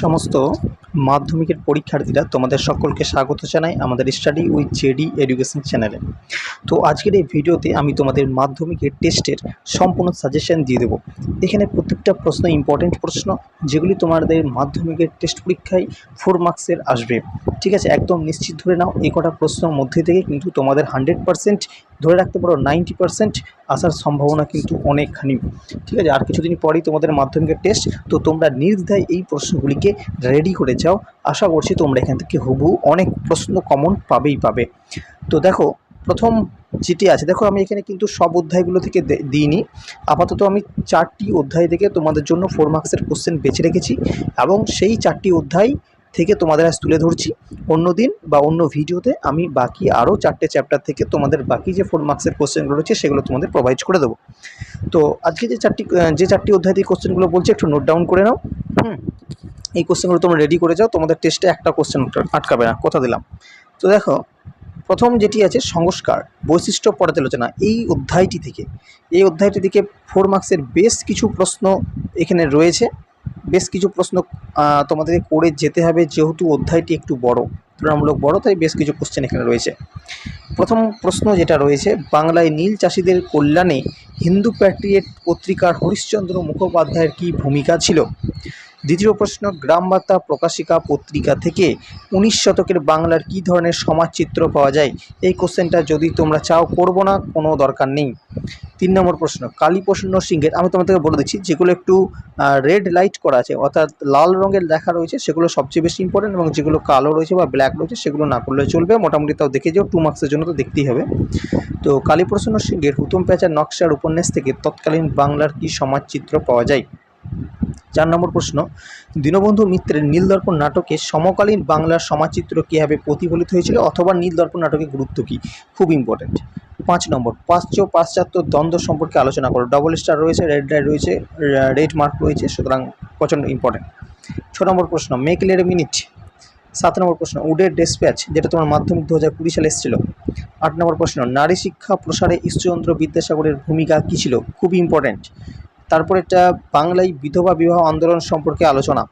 সমস্ত মাধ্যমিকের পরীক্ষার্থীরা তোমাদের সকলকে স্বাগত জানাই আমাদের স্টাডি উইথ জেডি এডুকেশন চ্যানেলে তো আজকের এই ভিডিওতে আমি তোমাদের মাধ্যমিকের টেস্টের সম্পূর্ণ সাজেশন দিয়ে দেবো। এখানে প্রত্যেকটা প্রশ্ন ইম্পর্টেন্ট প্রশ্ন, যেগুলি তোমাদের মাধ্যমিকের টেস্ট পরীক্ষায় ফোর মার্কসের আসবে। ঠিক আছে, একদম নিশ্চিত ধরে নাও, এই কটা প্রশ্নের মধ্যে থেকে কিন্তু তোমাদের হান্ড্রেড পারসেন্ট ধরে রাখতে পারো নাইনটি পারসেন্ট আসার সম্ভাবনা কিন্তু অনেকখানি। ঠিক আছে? আর কিছুদিন পরেই তোমাদের মাধ্যমিকের টেস্ট তো তোমরা নির্দ্বিধায় এই প্রশ্নগুলিকে রেডি করে যাও। আশা করছি তোমরা এখান থেকে হুবহু অনেক প্রশ্ন কমন পাবেই পাবে। তো দেখো, প্রথম যেটি আছে, দেখো আমি এখানে কিন্তু সব অধ্যায়গুলো থেকে দিইনি। আপাতত আমি চারটি অধ্যায় থেকে তোমাদের জন্য ফোর মার্কসের কোশ্চেন বেছে রেখেছি এবং সেই চারটি অধ্যায় থেকে তোমাদের আজ তুলে ধরছি। অন্য দিন বা অন্য ভিডিওতে আমি বাকি আরও চারটে চ্যাপ্টার থেকে তোমাদের বাকি যে ফোর মার্কসের কোশ্চেনগুলো রয়েছে, সেগুলো তোমাদের প্রোভাইড করে দেবো। তো আজকে যে চারটি যে চারটি অধ্যায় থেকে কোশ্চেনগুলো বলছি, একটু নোট ডাউন করে নাও। হুম? এই কোশ্চেনগুলো তোমরা রেডি করে যাও, তোমাদের টেস্টে একটা কোশ্চেন আটকাবে না, কথা দিলাম। তো দেখো, প্রথম যেটি আছে, সংস্কার, বৈশিষ্ট্য পর্যালোচনা এই অধ্যায়টি থেকে। এই অধ্যায়টি থেকে ফোর মার্কসের বেশ কিছু প্রশ্ন এখানে রয়েছে। বেশ কিছু প্রশ্ন তোমাদের করে যেতে হবে, যেহেতু অধ্যায়টি একটু বড়, তুলনামূলক বড়, তাই বেশ কিছু কোশ্চেন এখানে রয়েছে। প্রথম প্রশ্ন যেটা রয়েছে, বাংলায় নীল চাষিদের কল্যাণে হিন্দু প্যাট্রিয়েট পত্রিকার হরিশ্চন্দ্র মুখোপাধ্যায়ের কী ভূমিকা ছিল? দ্বিতীয় প্রশ্ন গ্রাম বার্তা প্রকাশিকা পত্রিকা থেকে উনিশ শতকের বাংলার কী ধরনের সমাজচিত্র পাওয়া যায়? এই কোশ্চেনটা যদি তোমরা চাও, করব না, কোনো দরকার নেই। তিন নম্বর প্রশ্ন, কালীপ্রসন্ন সিংহের, আমি তোমাদেরকে বলে দিচ্ছি, যেগুলো একটু রেড লাইট করা আছে, অর্থাৎ লাল রঙের লেখা রয়েছে, সেগুলো সবচেয়ে বেশি ইম্পর্টেন্ট এবং যেগুলো কালো রয়েছে বা ব্ল্যাক রয়েছে, সেগুলো না করলে চলবে। মোটামুটি তাও দেখে যাও টু মার্কসের জন্য তো দেখতেই হবে। তো কালীপ্রসন্ন সিংহের, হুতুম প্যাঁচার নকশার উপন্যাস থেকে তৎকালীন বাংলার কী সমাজচিত্র পাওয়া যায়? চার নম্বর প্রশ্ন, দীনবন্ধু মিত্রের নীলদর্পণ নাটকে সমকালীন বাংলার সমাজচিত্র কীভাবে প্রতিফলিত হয়েছিল অথবা নীলদর্পণ নাটকের গুরুত্ব কী? খুব ইম্পর্ট্যান্ট পাঁচ নম্বর প্রাচ্য পাশ্চাত্য দ্বন্দ্ব সম্পর্কে আলোচনা করো। ডবল স্টার রয়েছে রেড লাইট রয়েছে রেড মার্ক রয়েছে, সুতরাং প্রচণ্ড ইম্পর্ট্যান্ট ছ নম্বর প্রশ্ন মেকলের মিনিট সাত নম্বর প্রশ্ন, উডের ডেসপ্যাচ যেটা তোমার মাধ্যমিক দু হাজার কুড়ি সালে এসেছিল। আট নম্বর প্রশ্ন, নারী শিক্ষা প্রসারে ঈশ্বরচন্দ্র বিদ্যাসাগরের ভূমিকা কী ছিল? খুব ইম্পর্ট্যান্ট তারপর একটা বাংলায় বিধবা বিবাহ আন্দোলন সম্পর্কে আলোচনা।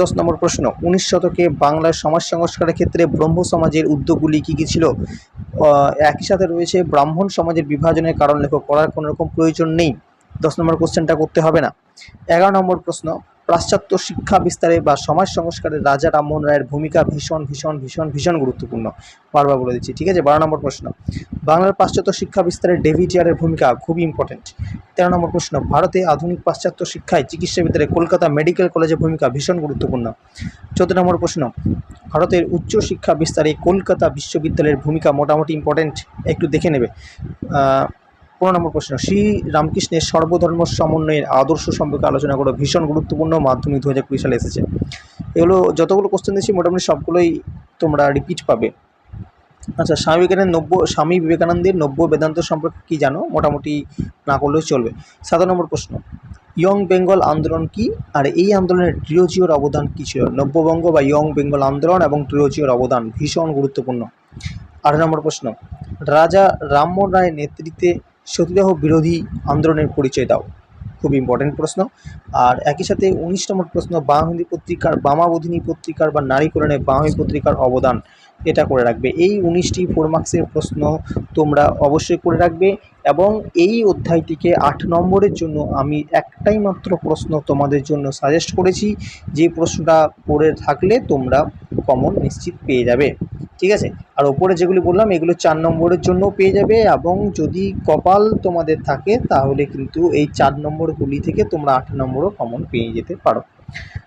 দশ নম্বর প্রশ্ন, উনিশ শতকে বাংলার সমাজ সংস্কারের ক্ষেত্রে ব্রহ্ম সমাজের উদ্যোগগুলি কী কী ছিল? একই সাথে রয়েছে ব্রাহ্মণ সমাজের বিভাজনের কারণ লেখক করার কোনো রকম প্রয়োজন নেই। দশ নম্বর কোশ্চেনটা করতে হবে না। এগারো নম্বর প্রশ্ন পাশ্চাত্য শিক্ষা বিস্তারে বা সমাজ সংস্কারে রাজা রামমোহন রায়ের ভূমিকা ভীষণ ভীষণ ভীষণ ভীষণ গুরুত্বপূর্ণ। বারবার বলে দিচ্ছি, ঠিক আছে? বারো নম্বর প্রশ্ন। বাংলার পাশ্চাত্য শিক্ষা বিস্তারে ডেভিটিয়ারের ভূমিকা খুবই ইম্পর্টেন্ট তেরো নম্বর প্রশ্ন, ভারতে আধুনিক পাশ্চাত্য শিক্ষায় চিকিৎসা চিকিৎসাবিদ্যারে কলকাতা মেডিকেল কলেজের ভূমিকা ভীষণ গুরুত্বপূর্ণ। চোদ্দ নম্বর প্রশ্ন, ভারতের উচ্চ শিক্ষা বিস্তারে কলকাতা বিশ্ববিদ্যালয়ের ভূমিকা মোটামুটি ইম্পর্টেন্ট একটু দেখে নেবে। পনেরো নম্বর প্রশ্ন, শ্রী রামকৃষ্ণের সর্বধর্ম সমন্বয়ের আদর্শ সম্পর্কে আলোচনা করো, ভীষণ গুরুত্বপূর্ণ মাধ্যমিক দু হাজার কুড়ি সালে এসেছে। এগুলো যতগুলো কোশ্চেন দিয়েছি, মোটামুটি সবগুলোই তোমরা রিপিট পাবে। আচ্ছা স্বামী বিবেকানন্দ নব্য, স্বামী বিবেকানন্দের নব্য বেদান্ত সম্পর্কে কী জানো? মোটামুটি না করলেও চলবে। সাত নম্বর প্রশ্ন, ইয়ং বেঙ্গল আন্দোলন কি? আর এই আন্দোলনের ট্রিওজিওর অবদান কী ছিল? নব্যবঙ্গ বা ইয়ং বেঙ্গল আন্দোলন এবং ট্রিওজিওর অবদান ভীষণ গুরুত্বপূর্ণ। আট নম্বর প্রশ্ন, রাজা রামমোহন রায়ের নেতৃত্বে সতীদাহ বিরোধী আন্দোলনের পরিচয় দাও। খুব ইম্পর্টেন্ট প্রশ্ন। আর একই সাথে উনিশ নম্বর প্রশ্ন বামহিন্দি পত্রিকার বামাবোধিনী পত্রিকার বা নারী কল্যাণে বামহি পত্রিকার অবদান, এটা করে রাখবে। এই উনিশটি ফোর মার্কসের প্রশ্ন তোমরা অবশ্যই করে রাখবে এবং এই অধ্যায়টিকে আট নম্বরের জন্য আমি একটাই মাত্র প্রশ্ন তোমাদের জন্য সাজেস্ট করেছি। যে প্রশ্নটা পড়ে থাকলে তোমরা কমন নিশ্চিত পেয়ে যাবে। ঠিক আছে? আর ওপরে যেগুলি বললাম, এগুলো চার নম্বরের জন্য পেয়ে যাবে এবং যদি কপাল তোমাদের থাকে, তাহলে কিন্তু এই চার নম্বরগুলি থেকে তোমরা আট নম্বরও কমন পেয়ে যেতে পারো।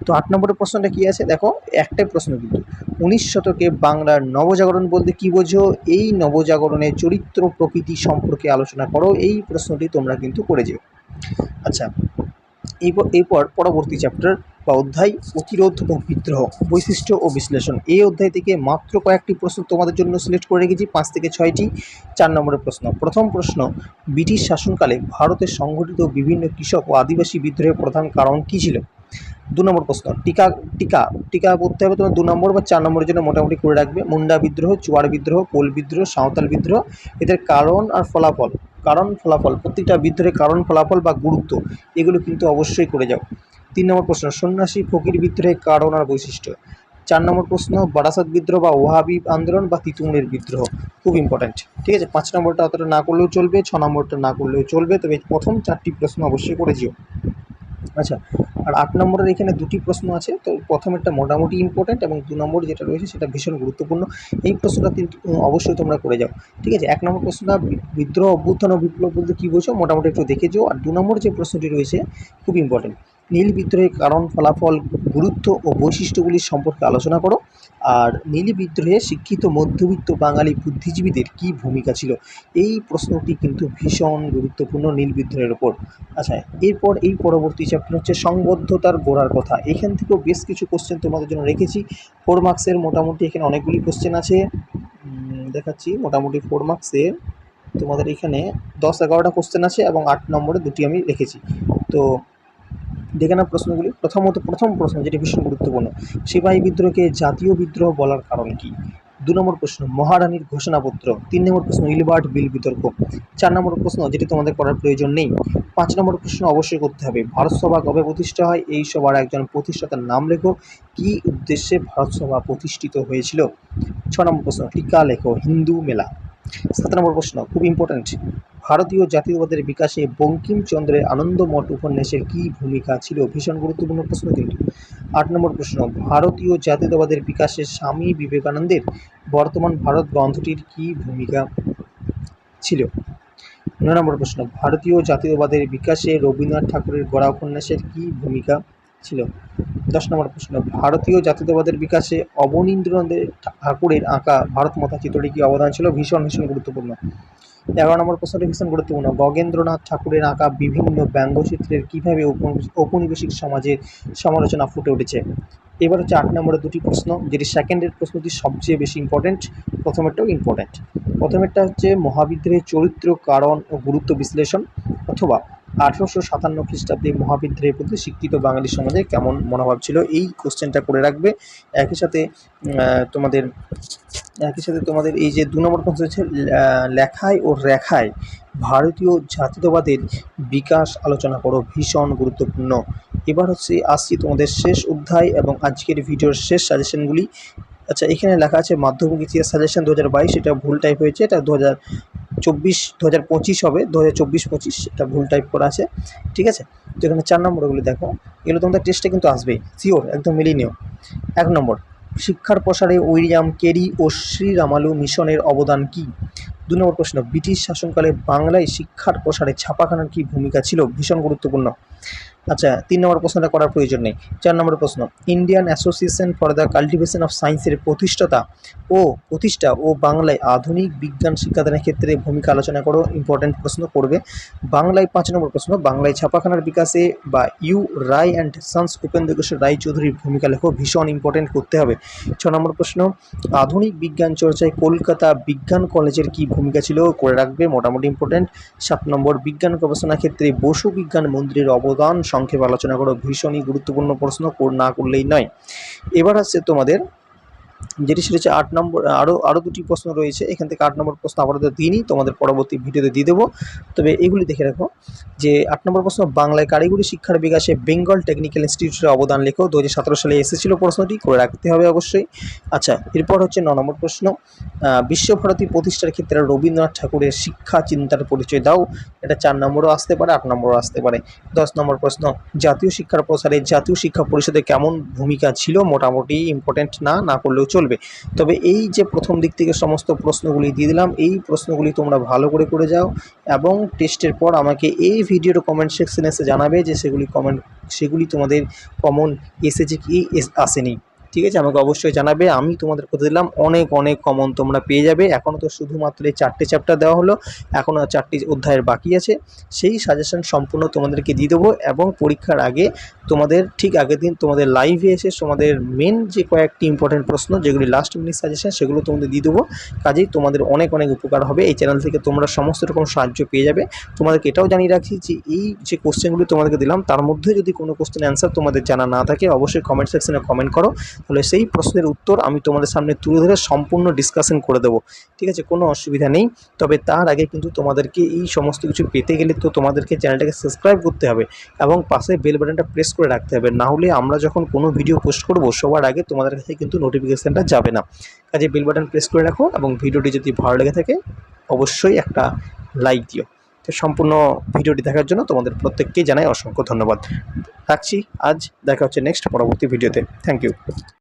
তো আট নম্বরের প্রশ্নটা কী আছে? দেখো, একটাই প্রশ্ন কিন্তু। উনিশ শতকে বাংলার নবজাগরণ বলতে কী বোঝো? এই নবজাগরণের চরিত্র প্রকৃতি সম্পর্কে আলোচনা করো, এই প্রশ্নটি তোমরা কিন্তু করে যেও। আচ্ছা এরপর এরপর পরবর্তী চ্যাপ্টার বা অধ্যায় প্রতিরোধ ও বিদ্রোহ, বৈশিষ্ট্য ও বিশ্লেষণ। এই অধ্যায় থেকে মাত্র কয়েকটি প্রশ্ন তোমাদের জন্য সিলেক্ট করে রেখেছি, পাঁচ থেকে ছয়টি, চার নম্বরের প্রশ্ন। প্রথম প্রশ্ন, ব্রিটিশ শাসনকালে ভারতে সংঘটিত বিভিন্ন কৃষক ও আদিবাসী বিদ্রোহের প্রধান কারণ কী ছিল? দু নম্বর প্রশ্ন, টিকা টিকা টিকা পড়তে হবে তোমার দু নম্বর বা চার নম্বরের জন্য মোটামুটি করে রাখবে। মুন্ডা বিদ্রোহ, চুয়ার বিদ্রোহ, কোল বিদ্রোহ, সাঁওতাল বিদ্রোহ, এদের কারণ আর ফলাফল। কারণ ফলাফল প্রত্যেকটা বিদ্রোহের কারণ ফলাফল বা গুরুত্ব, এগুলো কিন্তু অবশ্যই করে যাও। তিন নম্বর প্রশ্ন, সন্ন্যাসী ফকির বিদ্রোহের কারণ আর বৈশিষ্ট্য? চার নম্বর প্রশ্ন, বারাসাত বিদ্রোহ বা ওহাবি আন্দোলন বা তিতুমিরের বিদ্রোহ, খুব ইম্পর্ট্যান্ট ঠিক আছে, পাঁচ নম্বরটা অতটা না করলেও চলবে, ছ নম্বরটা না করলেও চলবে, তবে প্রথম চারটি প্রশ্ন অবশ্যই করে যেও। আচ্ছা আর আট নম্বরের এখানে দুটি প্রশ্ন আছে। তো প্রথমেরটা মোটামুটি ইম্পর্ট্যান্ট এবং দু নম্বর যেটা রয়েছে সেটা ভীষণ গুরুত্বপূর্ণ। এই প্রশ্নটা কিন্তু অবশ্যই তোমরা করে যাও। ঠিক আছে? এক নম্বর প্রশ্নটা, বিদ্রোহ, অভ্যুত্থান ও বিপ্লব বলতে কী বোঝো? মোটামুটি একটু দেখে যাও। আর দু নম্বর যে প্রশ্নটি রয়েছে, খুব ইম্পর্টেন্ট নীল বিদ্রোহের কারণ ফলাফল গুরুত্ব ও বৈশিষ্ট্যগুলি সম্পর্কে আলোচনা করো। আর নীল বিদ্রোহে শিক্ষিত মধ্যবিত্ত বাঙালি বুদ্ধিজীবীদের কী ভূমিকা ছিল? এই প্রশ্নটি কিন্তু ভীষণ গুরুত্বপূর্ণ নীল বিদ্রোহের ওপর। আচ্ছা এরপর এই পরবর্তী চ্যাপ্টার হচ্ছে সংবদ্ধতার গোড়ার কথা। এখান থেকেও বেশ কিছু কোশ্চেন তোমাদের জন্য রেখেছি। ফোর মার্কসের মোটামুটি এখানে অনেকগুলি কোশ্চেন আছে। দেখাচ্ছি। মোটামুটি ফোর মার্কসের তোমাদের এখানে দশ এগারোটা কোশ্চেন আছে এবং আট নম্বরে দুটি আমি রেখেছি। তো দেখে না প্রশ্নগুলি। প্রথমত প্রথম প্রশ্ন যেটি ভীষণ গুরুত্বপূর্ণ, সিপাহী বিদ্রোহকে জাতীয় বিদ্রোহ বলার কারণ কি? দু নম্বর প্রশ্ন, মহারানীর ঘোষণাপত্র। তিন নম্বর প্রশ্ন, ইলবার্ট বিল বিতর্ক। চার নম্বর প্রশ্ন যেটি তোমাদের করার প্রয়োজন নেই। পাঁচ নম্বর প্রশ্ন অবশ্যই করতে হবে, ভারত সভা কবে প্রতিষ্ঠা হয়? এই সভার একজন প্রতিষ্ঠাতার নাম লেখো। কী উদ্দেশ্যে ভারত সভা প্রতিষ্ঠিত হয়েছিল? ছ নম্বর প্রশ্ন, টিকা লেখো, হিন্দু মেলা। সাত নম্বর প্রশ্ন, খুব ইম্পর্ট্যান্ট ভারতীয় জাতীয়বাদের বিকাশে বঙ্কিমচন্দ্রের আনন্দমঠ উপন্যাসের কী ভূমিকা ছিল? ভীষণ গুরুত্বপূর্ণ প্রশ্ন কিন্তু আট নম্বর প্রশ্ন, ভারতীয় জাতীয়তাবাদের বিকাশে স্বামী বিবেকানন্দের বর্তমান ভারত গ্রন্থটির কী ভূমিকা ছিল? নয় নম্বর প্রশ্ন, ভারতীয় জাতীয়বাদের বিকাশে রবীন্দ্রনাথ ঠাকুরের গড়া উপন্যাসের কী ভূমিকা ছিল। দশ নম্বর প্রশ্ন, ভারতীয় জাতীয়তাবাদের বিকাশে অবনীন্দ্রনাথের ঠাকুরের আঁকা ভারত মাতা চিত্রটি কী অবদান ছিল? ভীষণ ভীষণ গুরুত্বপূর্ণ। এগারো নম্বর প্রশ্নটি ভীষণ গুরুত্বপূর্ণ। গগেন্দ্রনাথ ঠাকুরের আঁকা বিভিন্ন ব্যঙ্গচিত্রের কীভাবে ঔপনিবেশিক সমাজের সমালোচনা ফুটে উঠেছে? এবার হচ্ছে আট নম্বরের দুটি প্রশ্ন, যেটি সেকেন্ডের প্রশ্নটি সবচেয়ে বেশি ইম্পর্ট্যান্ট প্রথমেরটাও ইম্পর্ট্যান্ট প্রথমেরটা হচ্ছে মহাবিদ্রোহের চরিত্র, কারণ ও গুরুত্ব বিশ্লেষণ, অথবা আঠেরোশো সাতান্ন খ্রিস্টাব্দে মহাবিদ্রোহের প্রতি শিক্ষিত বাঙালি সমাজে কেমন মনোভাব ছিল? এই কোশ্চেনটা করে রাখবে। একই সাথে তোমাদের, একই সাথে তোমাদের এই যে দু নম্বর প্রশ্ন হচ্ছে লেখায় ও রেখায় ভারতীয় জাতীয়তাবাদের বিকাশ আলোচনা করো, ভীষণ গুরুত্বপূর্ণ। এবার হচ্ছে আসছি তোমাদের শেষ অধ্যায় এবং আজকের ভিডিওর শেষ সাজেশনগুলি আচ্ছা এখানে লেখা আছে মাধ্যমিক ইতিহাস সাজেশন দু হাজার বাইশ, এটা ভুল টাইপ হয়েছে, এটা দু হাজার চব্বিশ, দু হাজার পঁচিশ হবে, দু হাজার চব্বিশ, পঁচিশ, এটা ভুল টাইপ করা আছে, ঠিক আছে? তো এখানে চার নম্বরগুলি দেখো, এগুলো তোমাদের টেস্টে কিন্তু আসবেই শিওর একদম মিলিয়ে নিও। এক নম্বর, শিক্ষার প্রসারে উইলিয়াম কেরি ও শ্রীরামালু মিশনের অবদান কী? দু নম্বর প্রশ্ন, ব্রিটিশ শাসনকালে বাংলায় শিক্ষার প্রসারে ছাপাখানার কী ভূমিকা ছিল? ভীষণ গুরুত্বপূর্ণ। আচ্ছা তিন নম্বর প্রশ্নটা করার প্রয়োজন নেই। চার নম্বর প্রশ্ন Indian association for the cultivation of সায়েন্সের প্রতিষ্ঠাতা ও প্রতিষ্ঠা ও বাংলায় আধুনিক বিজ্ঞান শিক্ষাদানের ক্ষেত্রে ভূমিকা আলোচনা করো ইম্পর্ট্যান্ট প্রশ্ন করবে। বাংলায় পাঁচ নম্বর প্রশ্ন, বাংলায় ছাপাখানার বিকাশে বা U Ray and sons Upendrakishore Ray চৌধুরীর ভূমিকা লেখো, ভীষণ ইম্পর্ট্যান্ট করতে হবে। ছ নম্বর প্রশ্ন, আধুনিক বিজ্ঞান চর্চায় কলকাতা বিজ্ঞান কলেজের কী ভূমিকা ছিল? করে রাখবে, মোটামুটি ইম্পর্ট্যান্ট সাত নম্বর, বিজ্ঞান গবেষণা ক্ষেত্রে বসু বিজ্ঞান মন্দিরের অবদান সংক্ষেপে আলোচনা করো ভীষণই গুরুত্বপূর্ণ প্রশ্ন না করলেই নয়। এবার আসছে তোমাদের যেটি সেটি হচ্ছে আট নম্বর আরও আরও দুটি প্রশ্ন রয়েছে। এখান থেকে আট নম্বর প্রশ্ন আপাতত দিইনি, তোমাদের পরবর্তী ভিডিওতে দিয়ে দেবো। তবে এগুলি দেখে রাখো যে, আট নম্বর প্রশ্ন, বাংলায় কারিগরি শিক্ষার বিকাশে বেঙ্গল টেকনিক্যাল ইনস্টিটিউটের অবদান লেখো। দু হাজার সতেরো সালে এসেছিল প্রশ্নটি, করে রাখতে হবে অবশ্যই। আচ্ছা এরপর হচ্ছে ন নম্বর প্রশ্ন বিশ্বভারতী প্রতিষ্ঠার ক্ষেত্রে রবীন্দ্রনাথ ঠাকুরের শিক্ষা চিন্তার পরিচয় দাও। এটা চার নম্বরও আসতে পারে, আট নম্বরও আসতে পারে। দশ নম্বর প্রশ্ন, জাতীয় শিক্ষার প্রসারে জাতীয় শিক্ষা পরিষদের কেমন ভূমিকা ছিল? মোটামুটি ইম্পর্টেন্ট না না করলেও চলবে। তবে এই যে প্রথম দিক থেকে সমস্ত প্রশ্নগুলি দিয়ে দিলাম, এই প্রশ্নগুলি তোমরা ভালো করে করে যাও এবং টেস্টের পর আমাকে এই ভিডিওর কমেন্ট সেকশনে এসে জানাবে যে সেগুলি কমেন্ট সেগুলি তোমাদের কমন এসেছে কি আসেনি। ঠিক আছে? আমাকে অবশ্যই জানাবে। আমি তোমাদের কথা দিলাম। অনেক অনেক কমন তোমরা পেয়ে যাবে। এখনও তো শুধুমাত্র এই চারটে চ্যাপ্টার দেওয়া হলো। এখনও চারটি অধ্যায়ের বাকি আছে। সেই সাজেশন সম্পূর্ণ তোমাদেরকে দিয়ে দেবো এবং পরীক্ষার আগে তোমাদের ঠিক আগের দিন তোমাদের লাইভে এসে তোমাদের মেন যে কয়েকটি ইম্পর্টেন্ট প্রশ্ন, যেগুলি লাস্ট মিনিট সাজেশন সেগুলো তোমাদের দিয়ে দেবো। কাজেই তোমাদের অনেক অনেক উপকার হবে। এই চ্যানেল থেকে তোমরা সমস্ত রকম সাহায্য পেয়ে যাবে। তোমাদেরকে এটাও জানিয়ে রাখি যে এই যে কোশ্চেনগুলি তোমাদেরকে দিলাম, তার মধ্যে যদি কোনো কোশ্চেন অ্যান্সার তোমাদের জানা না থাকে, অবশ্যই কমেন্ট সেকশনে কমেন্ট করো। তাহলে সেই প্রশ্নের উত্তর আমি তোমাদের সামনে তুলে ধরে সম্পূর্ণ ডিসকাশন করে দেবো। ঠিক আছে? কোনো অসুবিধা নেই। তবে তার আগে কিন্তু তোমাদেরকে এই সমস্ত কিছু পেতে গেলে তো তোমাদেরকে চ্যানেলটাকে সাবস্ক্রাইব করতে হবে এবং পাশে বেল বাটনটা প্রেস করে রাখতে হবে। না হলে আমরা যখন কোনো ভিডিও পোস্ট করব, সবার আগে তোমাদের কাছে কিন্তু নোটিফিকেশানটা যাবে না। কাজে বেল বাটন প্রেস করে রাখো এবং ভিডিওটি যদি ভালো লেগে থাকে, অবশ্যই একটা লাইক দিও। তো সম্পূর্ণ ভিডিওটি দেখার জন্য তোমাদের প্রত্যেককেই জানাই অসংখ্য ধন্যবাদ। রাখছি। আজ দেখা হচ্ছে নেক্সট পরবর্তী ভিডিওতে। Thank you